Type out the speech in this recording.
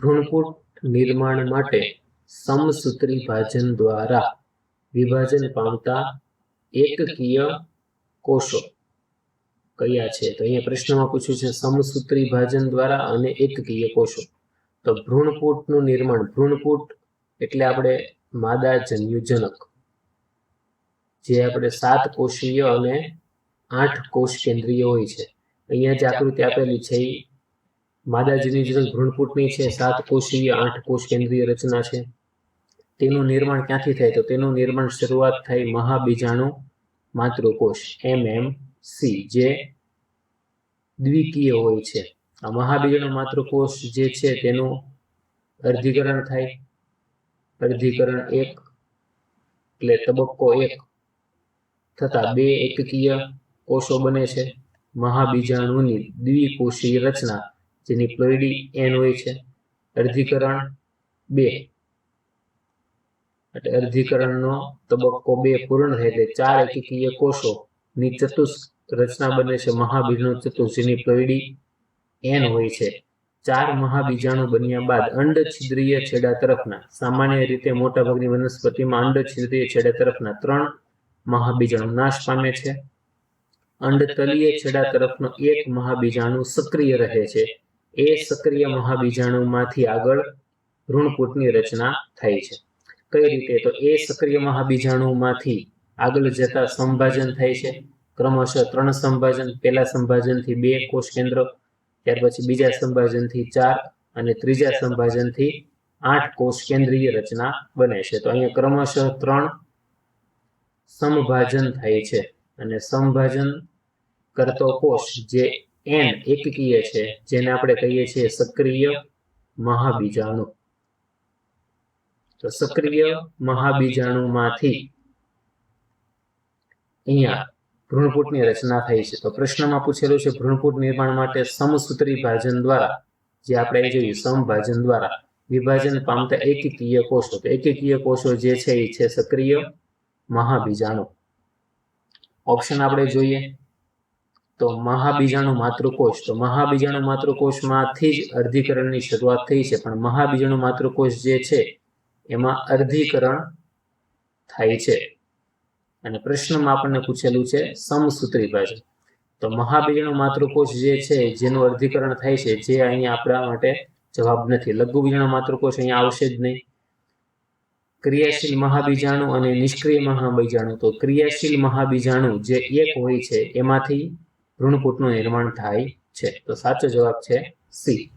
ભ્રૂણપુટ નિર્માણ માટે સમસૂત્રી ભાજન દ્વારા વિભાજન પામતા એકકીય કોષો કયા છે? તો અહીંયા પ્રશ્નમાં પૂછ્યું છે, સમસૂત્રી ભાજન દ્વારા અને એકકીય કોષો. તો ભ્રૂણપૂટનું નિર્માણ ભ્રૂણપૂટ એટલે આપણે માદા જન્યુજનક. જે આપણે સાત કોષીય અને આઠ કોષ કેન્દ્રીય હોય છે. અહીંયા જે આકૃતિ આપેલી છે એ માદા જીવન ભ્રૂણપૂટની છે, સાત કોષીય આઠ કોષ કેન્દ્રીય રચના છે, તેનું નિર્માણ ક્યાંથી થાય? તો તેનું નિર્માણ શરૂઆત થાય મહાબીજાણુ માતૃકોષ એમ એમ સી જે દ્વિકીય હોય છે. આ મહાબીજાણુ માતૃકોષ જે છે, તેનું અર્ધીકરણ થાય. અર્ધીકરણ એક એટલે તબક્કો એક થતા બે એકકીય કોષો બને છે. મહાબીજાણુની દ્વિકોષીય રચના જેની પ્લોઇડી એન હોય છે. અર્ધીકરણ બે. એટલે અર્ધીકરણનો તબક્કો બે પૂર્ણ થાય એટલે ચાર એકકીય કોષો. ની ચતુષ રચના બને છે. મહાબીજનો ચતુષ જેની પ્લોઇડી એન હોય છે. ચાર મહાબીજાણુ બન્યા બાદ અંડ છિદ્રીય છેડા તરફના, સામાન્ય રીતે મોટાભાગની વનસ્પતિમાં અંડ છિદ્રીય છેડા તરફના ત્રણ મહાબીજાણુ નાશ પામે છે. અંડતલીય છેડા તરફનો એક મહાબીજાણુ સક્રિય રહે છે. એ સક્રિય મહાબીજાણુમાંથી આગળ ઋણકૂટની રચના થાય છે. કઈ રીતે? તો એ સક્રિય મહાબીજાણુમાંથી આગળ જતા સંભાજન થાય છે. ક્રમશઃ ત્રણ સંભાજન પહેલા સંભાજનથી બે કોષ કેન્દ્ર ત્યાર પછી બીજા સંભાજનથી ચાર અને ત્રીજા સંભાજનથી આઠ કોષ કેન્દ્રીય રચના બને છે. તો અહીંયા ક્રમશઃ ત્રણ સમભાજન થાય છે અને સમભાજન કરતો કોષ જે એન એકકીય છે, જેને આપણે કહીએ છીએ સક્રિય મહાબીજાણુ. તો સક્રિય મહાબીજાણુમાંથી અહીંયા ભ્રૂણપૂટની રચના થઈ છે. તો પ્રશ્નમાં પૂછેલું છે ભ્રૂણપૂટ નિર્માણ માટે સમસૂત્રી ભાજન દ્વારા, જે આપણે જોયું, સમભાજન દ્વારા વિભાજન પામતા એકકીય કોષો. તો એકકીય કોષો જે છે, એ છે સક્રિય મહાબીજાણુ. ઓપ્શન આપણે જોઈએ. તો મહાબીજાણુ માતૃકોષ. તો મહાબીજાણુ માતૃકોષમાંથી જ અર્ધીકરણની શરૂઆત થઈ છે. પણ મહાબીજાણુ માતૃકોષ જે છે એમાં અર્ધીકરણ થાય છે. અને પ્રશ્નમાં આપણને પૂછેલું છે સમસૂત્રી ભાજન તો મહાબીજાણુ માતૃકોષ જે છે જેનું અર્ધીકરણ થાય છે જે અહીંયા આપણા માટે જવાબ નથી. લઘુ બીજાણુ માતૃકોષ અહીંયા આવશે જ નહીં. ક્રિયાશીલ મહાબીજાણુ અને નિષ્ક્રિય મહાબીજાણુ. તો ક્રિયાશીલ મહાબીજાણુ જે એક હોય છે એમાંથી ભ્રૂણપૂટનું નિર્માણ થાય છે. તો સાચો જવાબ છે સી.